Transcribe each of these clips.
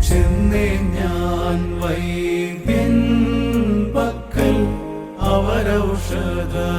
ചെന്നേ ഞാൻ വൈദ്യൻ പക്കൽ അവരൗഷധമെല്ലാം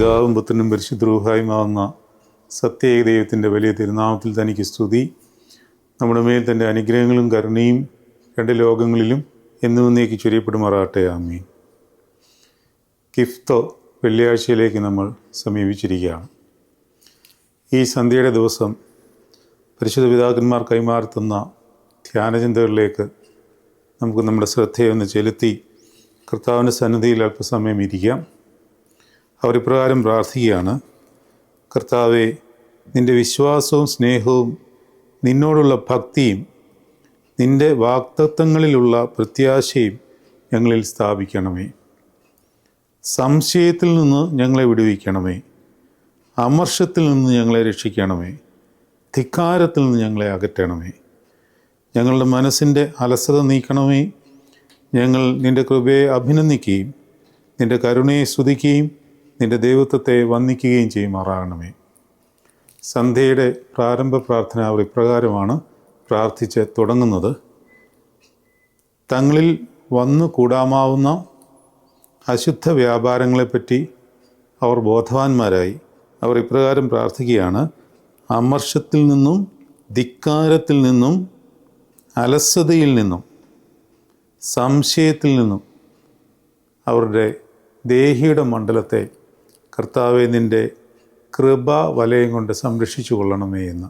പിതാവും പുത്രനും പരിശുദ്രൂഹായുമാവുന്ന സത്യേക ദൈവത്തിന്റെ വലിയ തിരുനാമത്തിൽ തനിക്ക് സ്തുതി. നമ്മുടെ മേൽ തന്റെ അനുഗ്രഹങ്ങളും കരുണയും രണ്ട് ലോകങ്ങളിലും എന്നും എന്നേക്ക് ചൊരിയപ്പെടുമാറാട്ടെ ആമീൻ. കിഫ്തോ വെള്ളിയാഴ്ചയിലേക്ക് നമ്മൾ സമീപിച്ചിരിക്കുകയാണ്. ഈ സന്ധ്യയുടെ ദിവസം പരിശുദ്ധ പിതാക്കന്മാർ കൈമാറുത്തുന്ന ധ്യാനചിന്തകളിലേക്ക് നമുക്ക് നമ്മുടെ ശ്രദ്ധയൊന്ന് ചെലുത്തി കർത്താവിന്റെ സന്നിധിയിൽ അല്പസമയം ഇരിക്കാം. അവർ ഇപ്രകാരം പ്രാർത്ഥിക്കുകയാണ്. കർത്താവെ നിന്റെ വിശ്വാസവും സ്നേഹവും നിന്നോടുള്ള ഭക്തിയും നിന്റെ വാക്തത്വങ്ങളിലുള്ള പ്രത്യാശയും ഞങ്ങളിൽ സ്ഥാപിക്കണമേ. സംശയത്തിൽ നിന്ന് ഞങ്ങളെ വിടുവിക്കണമേ. അമർഷത്തിൽ നിന്ന് ഞങ്ങളെ രക്ഷിക്കണമേ. ധിക്കാരത്തിൽ നിന്ന് ഞങ്ങളെ അകറ്റണമേ. ഞങ്ങളുടെ മനസ്സിന്റെ അലസത നീക്കണമേ. ഞങ്ങൾ നിന്റെ കൃപയെ അഭിനന്ദിക്കുകയും നിന്റെ കരുണയെ സ്തുതിക്കുകയും നിന്റെ ദൈവത്വത്തെ വന്ദിക്കുകയും ചെയ്യുമാറാകണമേ. സന്ധ്യയുടെ പ്രാരംഭ പ്രാർത്ഥന അവർ ഇപ്രകാരമാണ് പ്രാർത്ഥിച്ച് തുടങ്ങുന്നത്. തങ്ങളിൽ വന്നു കൂടാമാവുന്ന അശുദ്ധ വ്യാപാരങ്ങളെപ്പറ്റി അവർ ബോധവാന്മാരായി. അവർ ഇപ്രകാരം പ്രാർത്ഥിക്കുകയാണ് അമർഷത്തിൽ നിന്നും ധിക്കാരത്തിൽ നിന്നും അലസതയിൽ നിന്നും സംശയത്തിൽ നിന്നും അവരുടെ ദേഹിയുടെ മണ്ഡലത്തെ കർത്താവെ നിന്റെ കൃപ വലയം കൊണ്ട് സംരക്ഷിച്ചു കൊള്ളണമേ എന്ന്.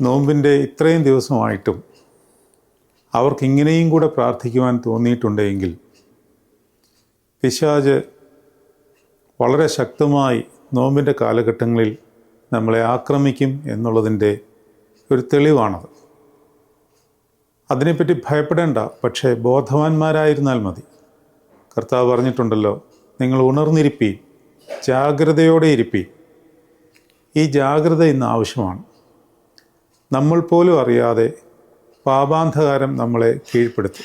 നോമ്പിന്റെ ഇത്രയും ദിവസമായിട്ടും അവർക്കിങ്ങനെയും കൂടെ പ്രാർത്ഥിക്കുവാൻ തോന്നിയിട്ടുണ്ടെങ്കിൽ പിശാജ് വളരെ ശക്തമായി നോമ്പിന്റെ കാലഘട്ടങ്ങളിൽ നമ്മളെ ആക്രമിക്കും എന്നുള്ളതിന്റെ ഒരു തെളിവാണത്. അതിനെപ്പറ്റി ഭയപ്പെടേണ്ട പക്ഷേ ബോധവാന്മാരായിരുന്നാൽ മതി. കർത്താവ് പറഞ്ഞിട്ടുണ്ടല്ലോ നിങ്ങൾ ഉണർന്നിരിപ്പി ജാഗ്രതയോടെ ഇരിപ്പി. ഈ ജാഗ്രത ഇന്ന് ആവശ്യമാണ്. നമ്മൾ പോലും അറിയാതെ പാപാന്ധകാരം നമ്മളെ കീഴ്പ്പെടുത്തി.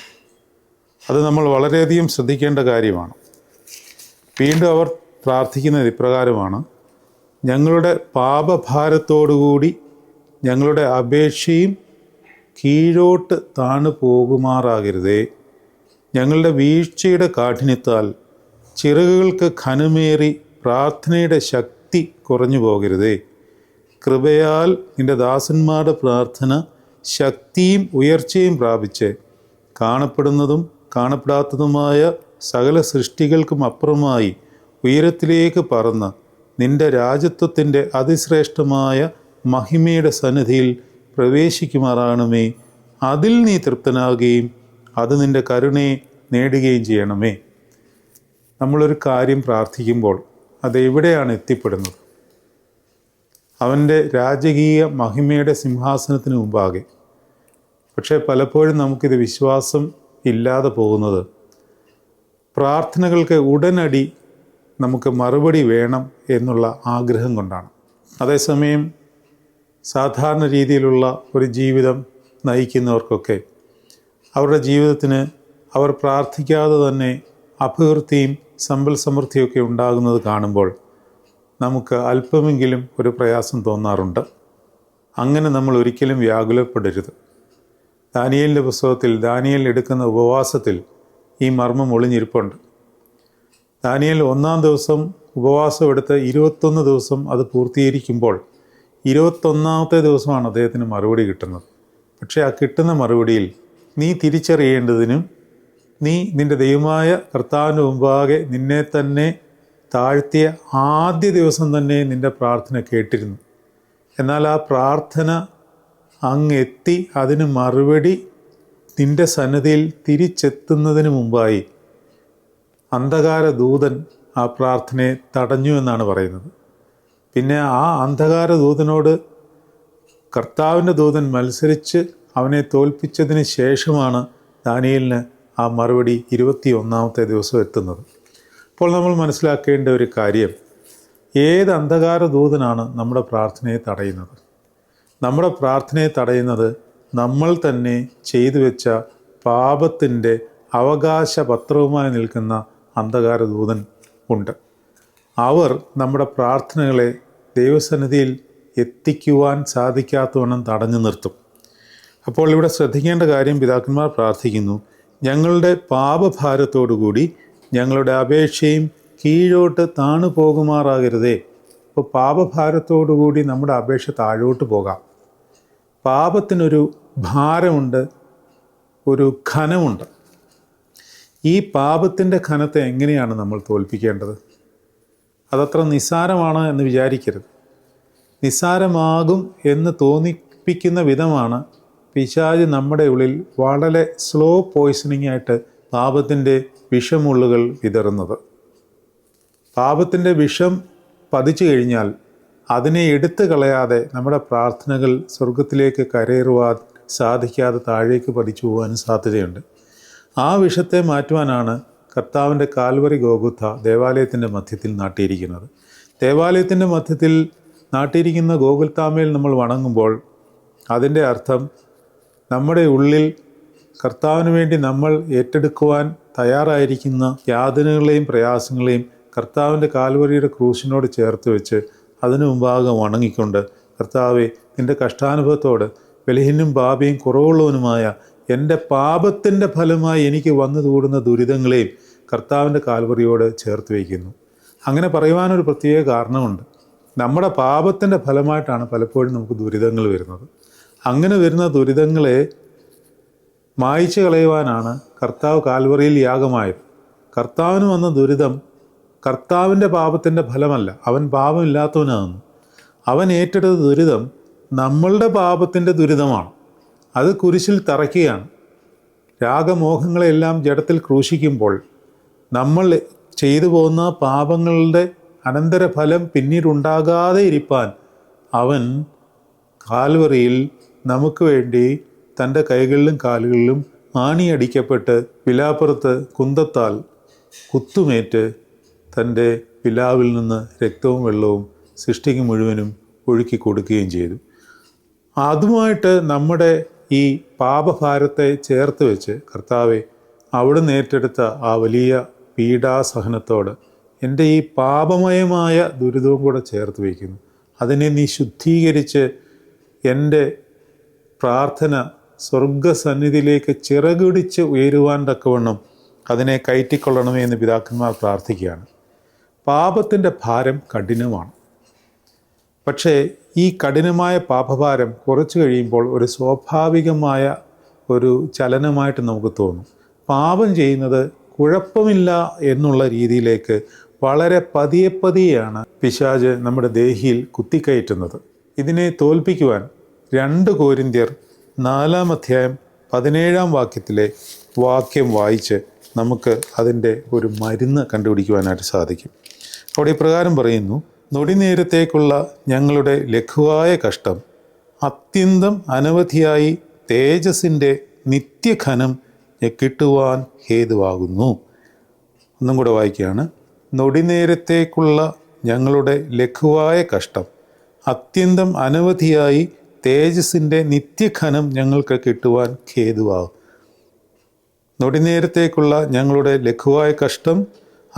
അത് നമ്മൾ വളരെയധികം ശ്രദ്ധിക്കേണ്ട കാര്യമാണ്. വീണ്ടും അവർ പ്രാർത്ഥിക്കുന്നത് ഇപ്രകാരമാണ്. ഞങ്ങളുടെ പാപഭാരത്തോടുകൂടി ഞങ്ങളുടെ അപേക്ഷയും കീഴോട്ട് താണു പോകുമാറാകരുതേ ഞങ്ങളുടെ വീഴ്ചയുടെ കാഠിന്യത്താൽ ചിറകുകൾക്ക് ഖനമേറി പ്രാർത്ഥനയുടെ ശക്തി കുറഞ്ഞു പോകരുതേ. കൃപയാൽ നിന്റെ ദാസന്മാരുടെ പ്രാർത്ഥന ശക്തിയും ഉയർച്ചയും പ്രാപിച്ച്. കാണപ്പെടുന്നതും കാണപ്പെടാത്തതുമായ സകല സൃഷ്ടികൾക്കും അപ്പുറമായി ഉയരത്തിലേക്ക് പറന്ന് നിന്റെ രാജ്യത്വത്തിന്റെ അതിശ്രേഷ്ഠമായ മഹിമയുടെ സന്നിധിയിൽ പ്രവേശിക്കുമാറാണമേ. അതിൽ നീ തൃപ്തനാകുകയും അത് നിന്റെ കരുണയെ നേടുകയും ചെയ്യണമേ. നമ്മളൊരു കാര്യം പ്രാർത്ഥിക്കുമ്പോൾ അത് എവിടെയാണ് എത്തിപ്പെടുന്നത്? അവന്റെ രാജകീയ മഹിമയുടെ സിംഹാസനത്തിന് മുമ്പാകെ. പക്ഷേ പലപ്പോഴും നമുക്കിത് വിശ്വാസം ഇല്ലാതെ പോകുന്നത്. പ്രാർത്ഥനകൾക്ക് ഉടനടി നമുക്ക് മറുപടി വേണം എന്നുള്ള ആഗ്രഹം കൊണ്ടാണ്. അതേസമയം സാധാരണ രീതിയിലുള്ള ഒരു ജീവിതം നയിക്കുന്നവർക്കൊക്കെ അവരുടെ ജീവിതത്തിന് അവർ പ്രാർത്ഥിക്കാതെ തന്നെ അഭിവൃദ്ധിയും സമ്പൽ സമൃദ്ധിയൊക്കെ ഉണ്ടാകുന്നത് കാണുമ്പോൾ നമുക്ക് അല്പമെങ്കിലും ഒരു പ്രയാസം തോന്നാറുണ്ട്. അങ്ങനെ നമ്മൾ ഒരിക്കലും വ്യാകുലപ്പെടരുത്. ദാനിയലിന്റെ പുസ്തകത്തിൽ ദാനിയൽ എടുക്കുന്ന ഉപവാസത്തിൽ ഈ മർമ്മം ഒളിഞ്ഞിരിപ്പുണ്ട്. ദാനിയൽ ഒന്നാം ദിവസം ഉപവാസം എടുത്ത് ഇരുപത്തൊന്ന് ദിവസം അത് പൂർത്തീകരിക്കുമ്പോൾ ഇരുപത്തൊന്നാമത്തെ ദിവസമാണ് അദ്ദേഹത്തിന് മറുപടി കിട്ടുന്നത്. പക്ഷേ ആ കിട്ടുന്ന മറുപടിയിൽ നീ തിരിച്ചറിയേണ്ടതിനും നീ നിന്റെ ദൈവമായ കർത്താവിന്റെ മുമ്പാകെ നിന്നെ തന്നെ താഴ്ത്തിയ ആദ്യ ദിവസം തന്നെ നിന്റെ പ്രാർത്ഥന കേട്ടിരുന്നു. എന്നാൽ ആ പ്രാർത്ഥന അങ്ങെത്തി അതിന് മറുപടി നിന്റെ സന്നദ്ധിയിൽ തിരിച്ചെത്തുന്നതിന് മുമ്പായി അന്ധകാര ദൂതൻ ആ പ്രാർത്ഥനയെ തടഞ്ഞു എന്നാണ് പറയുന്നത്. പിന്നെ ആ അന്ധകാര ദൂതനോട് കർത്താവിന്റെ ദൂതൻ മത്സരിച്ച് അവനെ തോൽപ്പിച്ചതിന് ശേഷമാണ് ദാനിയലിന് ആ മറുപടി ഇരുപത്തി ഒന്നാമത്തെ ദിവസം എത്തുന്നത്. അപ്പോൾ നമ്മൾ മനസ്സിലാക്കേണ്ട ഒരു കാര്യം ഏത് അന്ധകാര ദൂതനാണ് നമ്മുടെ പ്രാർത്ഥനയെ തടയുന്നത്? നമ്മുടെ പ്രാർത്ഥനയെ തടയുന്നത് നമ്മൾ തന്നെ ചെയ്തു വെച്ച പാപത്തിന്റെ അവകാശപത്രവുമായി നിൽക്കുന്ന അന്ധകാര ദൂതൻ ഉണ്ട്. അവർ നമ്മുടെ പ്രാർത്ഥനകളെ ദൈവസന്നിധിയിൽ എത്തിക്കുവാൻ സാധിക്കാത്തവണ്ണം തടഞ്ഞു നിർത്തും. അപ്പോൾ ഇവിടെ ശ്രദ്ധിക്കേണ്ട കാര്യം പിതാക്കന്മാർ പ്രാർത്ഥിക്കുന്നു ഞങ്ങളുടെ പാപഭാരത്തോടുകൂടി ഞങ്ങളുടെ അപേക്ഷയും കീഴോട്ട് താണു പോകുമാറാകരുതേ. അപ്പോൾ പാപഭാരത്തോടുകൂടി നമ്മുടെ അപേക്ഷ താഴോട്ട് പോകാം. പാപത്തിനൊരു ഭാരമുണ്ട് ഒരു ഖനമുണ്ട് ഈ പാപത്തിന്റെ ഖനത്തെ എങ്ങനെയാണ് നമ്മൾ തോൽപ്പിക്കേണ്ടത്? അതത്ര നിസ്സാരമാണ് എന്ന് വിചാരിക്കരുത്. നിസ്സാരമാകും എന്ന് തോന്നിപ്പിക്കുന്ന വിധമാണ് പിശാജ് നമ്മുടെ ഉള്ളിൽ വളരെ സ്ലോ പോയിസണിംഗ് ആയിട്ട് പാപത്തിന്റെ വിഷമുള്ളുകൾ വിതറുന്നത്. പാപത്തിന്റെ വിഷം പതിച്ചു കഴിഞ്ഞാൽ അതിനെ എടുത്തു കളയാതെ നമ്മുടെ പ്രാർത്ഥനകൾ സ്വർഗത്തിലേക്ക് കരയേറുവാൻ സാധിക്കാതെ താഴേക്ക് പതിച്ചു പോകാനും സാധ്യതയുണ്ട്. ആ വിഷത്തെ മാറ്റുവാനാണ് കർത്താവിന്റെ കാൽവറി ഗോകുത്ത ദേവാലയത്തിന്റെ മധ്യത്തിൽ നാട്ടിയിരിക്കുന്നത്. ദേവാലയത്തിന്റെ മധ്യത്തിൽ നാട്ടിയിരിക്കുന്ന ഗോകുൽത്താമയിൽ നമ്മൾ വണങ്ങുമ്പോൾ അതിന്റെ അർത്ഥം നമ്മുടെ ഉള്ളിൽ കർത്താവിന് വേണ്ടി നമ്മൾ ഏറ്റെടുക്കുവാൻ തയ്യാറായിരിക്കുന്ന യാതനകളെയും പ്രയാസങ്ങളെയും കർത്താവിന്റെ കാൽവരിയുടെ ക്രൂശിനോട് ചേർത്ത് വെച്ച് അതിനു മുമ്പാകെ വണങ്ങിക്കൊണ്ട് കർത്താവെ നിന്റെ കഷ്ടാനുഭവത്തോട് ബലഹീനും പാപിയും കുറവുള്ളവനുമായ എന്റെ പാപത്തിന്റെ ഫലമായി എനിക്ക് വന്നു കൂടുന്ന ദുരിതങ്ങളെയും കർത്താവിന്റെ കാൽവറിയോട് ചേർത്ത് വയ്ക്കുന്നു. അങ്ങനെ പറയുവാനൊരു പ്രത്യേക കാരണമുണ്ട്. നമ്മുടെ പാപത്തിന്റെ ഫലമായിട്ടാണ് പലപ്പോഴും നമുക്ക് ദുരിതങ്ങൾ വരുന്നത്. അങ്ങനെ വരുന്ന ദുരിതങ്ങളെ മായ്ച്ചു കളയുവാനാണ് കർത്താവ് കാൽവറിയിൽ യാഗമായത്. കർത്താവിന് വന്ന ദുരിതം കർത്താവിന്റെ പാപത്തിന്റെ ഫലമല്ല. അവൻ പാപമില്ലാത്തവനാകുന്നു. അവൻ ഏറ്റെടുത്ത ദുരിതം നമ്മളുടെ പാപത്തിന്റെ ദുരിതമാണ്. അത് കുരിശിൽ തറയ്ക്കുകയാണ്. രാഗമോഹങ്ങളെല്ലാം ജഡത്തിൽ ക്രൂശിക്കുമ്പോൾ നമ്മൾ ചെയ്തു പോകുന്ന പാപങ്ങളുടെ അനന്തരഫലം പിന്നീടുണ്ടാകാതെ ഇരിപ്പാൻ അവൻ കാൽവറിയിൽ നമുക്ക് വേണ്ടി തന്റെ കൈകളിലും കാലുകളിലും ആണിയടിക്കപ്പെട്ട് വിലാപ്പുറത്ത് കുന്തത്താൽ കുത്തുമേറ്റ് തന്റെ പിലാവിൽ നിന്ന് രക്തവും വെള്ളവും സൃഷ്ടിക്ക് മുഴുവനും ഒഴുക്കി കൊടുക്കുകയും ചെയ്തു. അതുമായിട്ട് നമ്മുടെ ഈ പാപഭാരത്തെ ചേർത്ത് വെച്ച് കർത്താവെ അവിടുന്ന് ഏറ്റെടുത്ത ആ വലിയ പീഡാസഹനത്തോട് എന്റെ ഈ പാപമയമായ ദുരിതവും കൂടെ ചേർത്ത് വയ്ക്കുന്നു. അതിനെ നീ ശുദ്ധീകരിച്ച് എന്റെ പ്രാർത്ഥന സ്വർഗസന്നിധിയിലേക്ക് ചിറകിടിച്ച് ഉയരുവാൻ തക്കവണ്ണം അതിനെ കയറ്റിക്കൊള്ളണമേ എന്ന് പിതാക്കന്മാർ പ്രാർത്ഥിക്കുകയാണ്. പാപത്തിന്റെ ഭാരം കഠിനമാണ്. പക്ഷേ ഈ കഠിനമായ പാപഭാരം കുറച്ച് കഴിയുമ്പോൾ ഒരു സ്വാഭാവികമായ ഒരു ചലനമായിട്ട് നമുക്ക് തോന്നും. പാപം ചെയ്യുന്നത് കുഴപ്പമില്ല എന്നുള്ള രീതിയിലേക്ക് വളരെ പതിയെ പതിയെയാണ് പിശാജ് നമ്മുടെ ദേഹിയിൽ കുത്തിക്കയറ്റുന്നത്. ഇതിനെ തോൽപ്പിക്കുവാൻ രണ്ട് കോരിന്ത്യർ നാലാം അധ്യായം പതിനേഴാം വാക്യത്തിലെ വാക്യം വായിച്ച് നമുക്ക് അതിന്റെ ഒരു മരുന്ന് കണ്ടുപിടിക്കുവാനായിട്ട് സാധിക്കും. അവിടെ ഇപ്രകാരം പറയുന്നു നൊടിനേരത്തേക്കുള്ള ഞങ്ങളുടെ ലഘുവായ കഷ്ടം അത്യന്തം അനവധിയായി തേജസ്സിന്റെ നിത്യഘനം കിട്ടുവാൻ ഹേതുവാകുന്നു. ഒന്നും കൂടെ വായിക്കുകയാണ് നൊടിനേരത്തേക്കുള്ള ഞങ്ങളുടെ ലഘുവായ കഷ്ടം അത്യന്തം അനവധിയായി തേജസ്സിന്റെ നിത്യഖനം ഞങ്ങൾക്ക് കിട്ടുവാൻ ഹേതുവാകും. നൊടിനേരത്തേക്കുള്ള ഞങ്ങളുടെ ലഘുവായ കഷ്ടം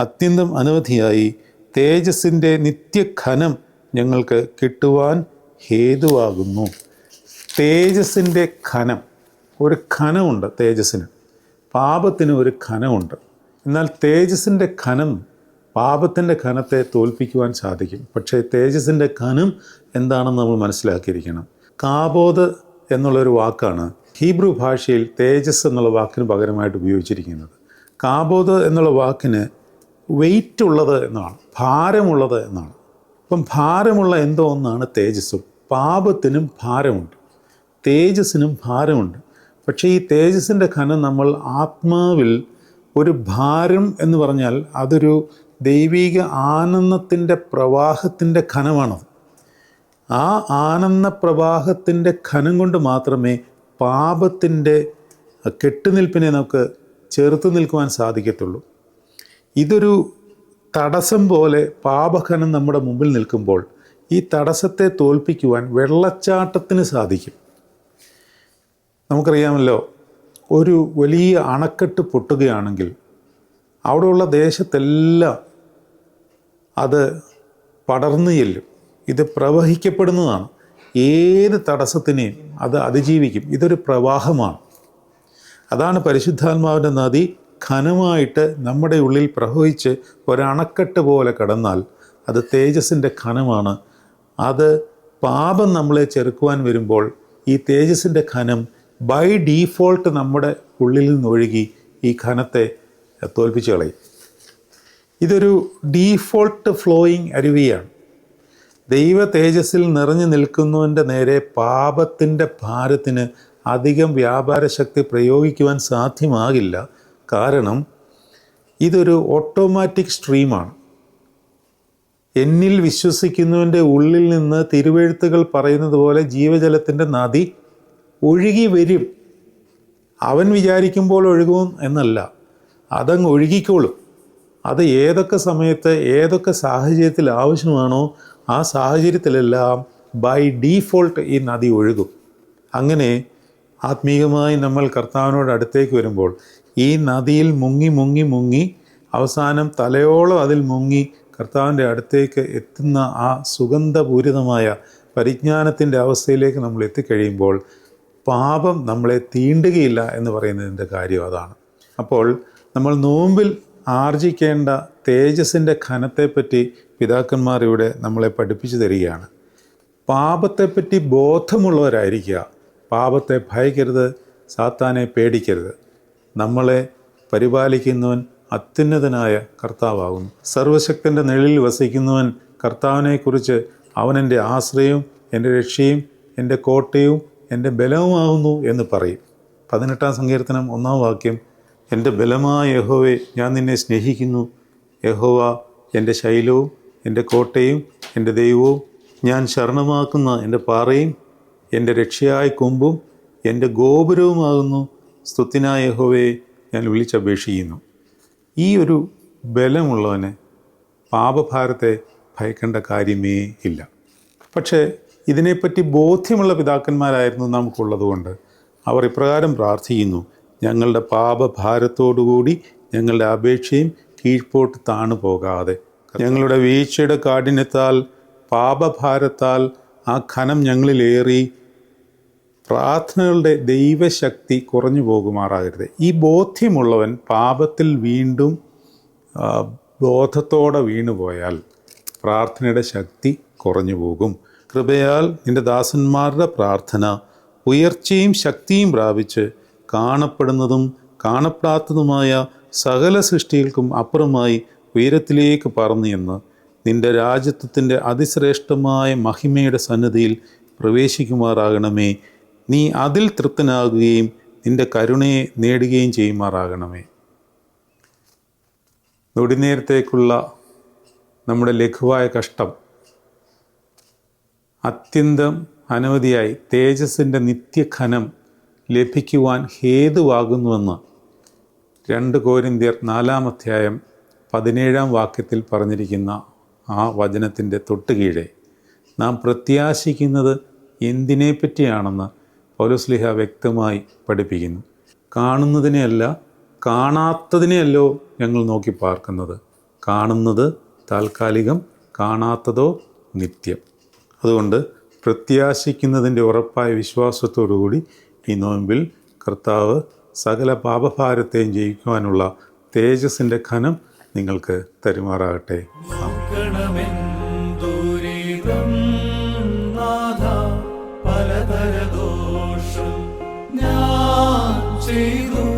അത്യന്തം അനവധിയായി തേജസ്സിന്റെ നിത്യഖനം ഞങ്ങൾക്ക് കിട്ടുവാൻ ഹേതുവാകുന്നു. തേജസ്സിന്റെ ഖനം ഒരു ഖനമുണ്ട് തേജസ്സിന്. പാപത്തിന് ഒരു ഖനമുണ്ട് എന്നാൽ തേജസ്സിന്റെ ഖനം പാപത്തിന്റെ ഖനത്തെ തോൽപ്പിക്കുവാൻ സാധിക്കും. പക്ഷേ തേജസ്സിന്റെ ഖനം എന്താണെന്ന് നമ്മൾ മനസ്സിലാക്കിയിരിക്കണം. കാബോധ് എന്നുള്ളൊരു വാക്കാണ് ഹീബ്രു ഭാഷയിൽ തേജസ് എന്നുള്ള വാക്കിന് പകരമായിട്ട് ഉപയോഗിച്ചിരിക്കുന്നത്. കാബോദ് എന്നുള്ള വാക്കിന് വെയിറ്റ് ഉള്ളത് എന്നാണ് ഭാരമുള്ളത് എന്നാണ്. അപ്പം ഭാരമുള്ള എന്തോ ഒന്നാണ് തേജസ് പാപത്തിനും ഭാരമുണ്ട്. തേജസ്സിനും ഭാരമുണ്ട്. പക്ഷേ ഈ തേജസ്സിന്റെ ഖനം നമ്മൾ ആത്മാവിൽ ഒരു ഭാരം എന്ന് പറഞ്ഞാൽ അതൊരു ദൈവിക ആനന്ദത്തിന്റെ പ്രവാഹത്തിന്റെ ഘനമാണത് ആ ആനന്ദ പ്രവാഹത്തിന്റെ ഖനം കൊണ്ട് മാത്രമേ പാപത്തിന്റെ കെട്ടുനിൽപ്പിനെ നമുക്ക് ചെറുത്തു നിൽക്കുവാൻ സാധിക്കത്തുള്ളൂ. ഇതൊരു തടസ്സം പോലെ പാപഖനം നമ്മുടെ മുമ്പിൽ നിൽക്കുമ്പോൾ ഈ തടസ്സത്തെ തോൽപ്പിക്കുവാൻ വെള്ളച്ചാട്ടത്തിന് സാധിക്കും. നമുക്കറിയാമല്ലോ ഒരു വലിയ അണക്കെട്ട് പൊട്ടുകയാണെങ്കിൽ അവിടെയുള്ള ദേശത്തെല്ലാം അത് പടർന്നു ചെല്ലും. ഇത് പ്രവഹിക്കപ്പെടുന്നതാണ്. ഏത് തടസ്സത്തിനെയും അത് അതിജീവിക്കും. ഇതൊരു പ്രവാഹമാണ്. അതാണ് പരിശുദ്ധാത്മാവിന്റെ നദി ഖനമായിട്ട് നമ്മുടെ ഉള്ളിൽ പ്രവഹിച്ച് ഒരണക്കെട്ട് പോലെ കടന്നാൽ അത് തേജസ്സിന്റെ ഖനമാണ് അത് പാപം നമ്മളെ ചെറുക്കുവാൻ വരുമ്പോൾ ഈ തേജസ്സിന്റെ ഖനം ബൈ ഡീഫോൾട്ട് നമ്മുടെ ഉള്ളിൽ നിന്നൊഴുകി ഈ ഖനത്തെ തോൽപ്പിച്ച് കളയും. ഇതൊരു ഡീഫോൾട്ട് ഫ്ലോയിങ് അരുവിയാണ്. ദൈവ തേജസ്സിൽ നിറഞ്ഞു നിൽക്കുന്നവന്റെ നേരെ പാപത്തിന്റെ ഭാരത്തിന് അധികം വ്യാപാര ശക്തി പ്രയോഗിക്കുവാൻ സാധ്യമാകില്ല. കാരണം ഇതൊരു ഓട്ടോമാറ്റിക് സ്ട്രീമാണ്. എന്നിൽ വിശ്വസിക്കുന്നവന്റെ ഉള്ളിൽ നിന്ന് തിരുവെഴുത്തുകൾ പറയുന്നത് പോലെ ജീവജലത്തിന്റെ നദി ഒഴുകി വരും. അവൻ വിചാരിക്കുമ്പോൾ ഒഴുകും എന്നല്ല അതങ്ങ് ഒഴുകിക്കോളും. അത് ഏതൊക്കെ സമയത്ത് ഏതൊക്കെ സാഹചര്യത്തിൽ ആവശ്യമാണോ ആ സാഹചര്യത്തിലെല്ലാം ബൈ ഡീഫോൾട്ട് ഈ നദി ഒഴുകും. അങ്ങനെ ആത്മീയമായി നമ്മൾ കർത്താവിനോട് അടുത്തേക്ക് വരുമ്പോൾ ഈ നദിയിൽ മുങ്ങി മുങ്ങി മുങ്ങി അവസാനം തലയോളം അതിൽ മുങ്ങി കർത്താവിന്റെ അടുത്തേക്ക് എത്തുന്ന ആ സുഗന്ധപൂരിതമായ പരിജ്ഞാനത്തിന്റെ അവസ്ഥയിലേക്ക് നമ്മൾ എത്തിക്കഴിയുമ്പോൾ പാപം നമ്മളെ തീണ്ടുകയില്ല എന്ന് പറയുന്നതിന്റെ കാര്യം അതാണ്. അപ്പോൾ നമ്മൾ നോമ്പിൽ ആർജിക്കേണ്ട തേജസ്സിന്റെ ഘനത്തെപ്പറ്റി പിതാക്കന്മാർ ഇവിടെ നമ്മളെ പഠിപ്പിച്ചു തരികയാണ്. പാപത്തെപ്പറ്റി ബോധമുള്ളവരായിരിക്കുക. പാപത്തെ ഭയക്കരുത് സാത്താനെ പേടിക്കരുത്. നമ്മളെ പരിപാലിക്കുന്നവൻ അത്യുന്നതനായ കർത്താവാകുന്നു. സർവശക്തന്റെ നിഴലിൽ വസിക്കുന്നവൻ കർത്താവിനെക്കുറിച്ച് അവൻ എന്റെ ആശ്രയവും എന്റെ രക്ഷയും എന്റെ കോട്ടയും എന്റെ ബലവുമാകുന്നു എന്ന് പറയും. പതിനെട്ടാം സങ്കീർത്തനം ഒന്നാം വാക്യം എന്റെ ബലമായ യഹോവെ ഞാൻ നിന്നെ സ്നേഹിക്കുന്നു. യഹോവ എന്റെ ശൈലവും എന്റെ കോട്ടയും എന്റെ ദൈവവും ഞാൻ ശരണമാക്കുന്ന എന്റെ പാറയും എന്റെ രക്ഷയായ കൊമ്പും എന്റെ ഗോപുരവുമാകുന്നു. സ്തുത്തിനായ യഹോവയെ ഞാൻ വിളിച്ചപേക്ഷിക്കുന്നു. ഈ ഒരു ബലമുള്ളവന് പാപഭാരത്തെ ഭയക്കേണ്ട കാര്യമേ ഇല്ല. പക്ഷേ ഇതിനെപ്പറ്റി ബോധ്യമുള്ള പിതാക്കന്മാരായിരുന്നു നമുക്കുള്ളതുകൊണ്ട് അവർ ഇപ്രകാരം പ്രാർത്ഥിക്കുന്നു. ഞങ്ങളുടെ പാപഭാരത്തോടുകൂടി ഞങ്ങളുടെ അപേക്ഷയും കീഴ്പോട്ട് താണു പോകാതെ ഞങ്ങളുടെ വീഴ്ചയുടെ കാഠിന്യത്താൽ പാപഭാരത്താൽ ആ ഖനം ഞങ്ങളിലേറി പ്രാർത്ഥനകളുടെ ദൈവശക്തി കുറഞ്ഞു പോകുമാറാകരുത്. ഈ ബോധ്യമുള്ളവൻ പാപത്തിൽ വീണ്ടും ബോധത്തോടെ വീണുപോയാൽ പ്രാർത്ഥനയുടെ ശക്തി കുറഞ്ഞു പോകും. കൃപയാൽ നിന്റെ ദാസന്മാരുടെ പ്രാർത്ഥന ഉയർച്ചയും ശക്തിയും പ്രാപിച്ച് കാണപ്പെടുന്നതും കാണപ്പെടാത്തതുമായ സകല സൃഷ്ടികൾക്കും അപ്പുറമായി ഉയരത്തിലേക്ക് പറന്നു എന്ന് നിന്റെ രാജ്യത്വത്തിന്റെ അതിശ്രേഷ്ഠമായ മഹിമയുടെ സന്നദ്ധിയിൽ പ്രവേശിക്കുമാറാകണമേ. നീ അതിൽ തൃപ്തനാകുകയും നിന്റെ കരുണയെ നേടുകയും ചെയ്യുമാറാകണമേ. നൊടിനേരത്തേക്കുള്ള നമ്മുടെ ലഘുവായ കഷ്ടം അത്യന്തം അനവധിയായി തേജസ്സിന്റെ നിത്യഖനം ലഭിക്കുവാൻ ഹേതുവാകുന്നുവെന്ന് രണ്ട് കോരിന്ത്യർ നാലാം അധ്യായം പതിനേഴാം വാക്യത്തിൽ പറഞ്ഞിരിക്കുന്ന ആ വചനത്തിന്റെ തൊട്ടുകീഴെ നാം പ്രത്യാശിക്കുന്നത് എന്തിനെപ്പറ്റിയാണെന്ന് പൗലോസ്ലിഹ വ്യക്തമായി പഠിപ്പിക്കുന്നു. കാണുന്നതിനെയല്ല കാണാത്തതിനെയല്ലോ ഞങ്ങൾ നോക്കി പാർക്കുന്നത്. കാണുന്നത് താൽക്കാലികം കാണാത്തതോ നിത്യം. അതുകൊണ്ട് പ്രത്യാശിക്കുന്നതിന്റെ ഉറപ്പായ വിശ്വാസത്തോടുകൂടി ഈ നോമ്പിൽ കർത്താവ് സകല പാപഭാരത്തെയും ജയിക്കുവാനുള്ള തേജസ്സിന്റെ ഖനം നിങ്ങൾക്ക് തരുമാറാകട്ടെ. പലതര ദോഷം ഞാൻ ചെയ്തു.